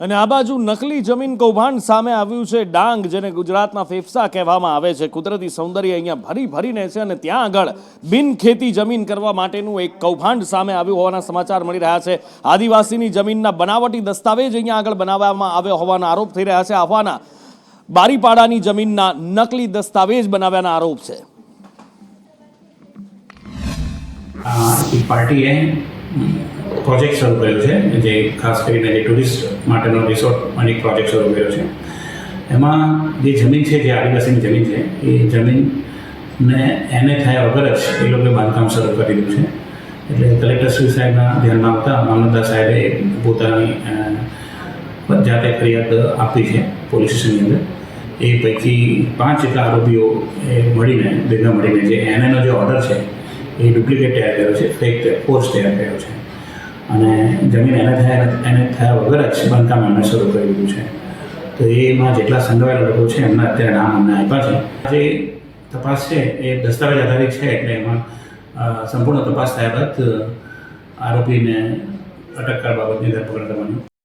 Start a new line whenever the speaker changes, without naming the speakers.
અને આ બાજુ નકલી જમીન કૌભાંડ સામે આવ્યું છે. ડાંગ, જેને ગુજરાતના ફેફસા કહેવામાં આવે છે. કુદરતી સૌંદર્ય અહીંયા ભરી ભરીને છે અને ત્યાં આગળ બિન ખેતી જમીન કરવા માટેનું એક કૌભાંડ સામે આવ્યું હોવાના સમાચાર મળી રહ્યા છે. આદિવાસીની જમીનના બનાવટી દસ્તાવેજ અહીંયા આગળ બનાવવામાં આવ્યો હોવાના આરોપ થઈ રહ્યા છે. આહવાના બારીપાડાની જમીનના નકલી દસ્તાવેજ બનાવ્યાના આરોપ છે.
એક પ્રોજેક્ટ શરૂ કર્યો છે, જે ખાસ કરીને જે ટુરિસ્ટ માટેનો રિસોર્ટ અને એક પ્રોજેક્ટ શરૂ કર્યો છે. એમાં જે જમીન છે, જે આદિવાસીની જમીન છે, એ જમીનને એને થયા વગર જ એ લોકોએ બાંધકામ શરૂ કરી દીધું છે. એટલે કલેક્ટર શ્રી સાહેબના ધ્યાનમાં આવતા મામલતદાર સાહેબે પોતાની જાતે ફરિયાદ આપી છે પોલીસ સ્ટેશનની અંદર. એ પૈકી પાંચ જેટલા આરોપીઓ એ મળીને, ભેગા મળીને જે એનએનો જે ઓર્ડર છે એ ડુપ્લિકેટ તૈયાર કર્યો છે ફેક કોર્સ તૈયાર કર્યો છે. અને જમીન એને થયા એને થયા વગર જ બાંધકામ એમણે શરૂ કરી દીધું છે. તો એમાં જેટલા સંડવાયેલા લોકો છે, એમના અત્યારે નામ અમને આપ્યા છે. જે તપાસ છે, એ દસ્તાવેજ આધારિત છે, એટલે એમાં સંપૂર્ણ તપાસ થયા બાદ આરોપીને અટક કરવા બાબતની ધરપકડ કરવાની.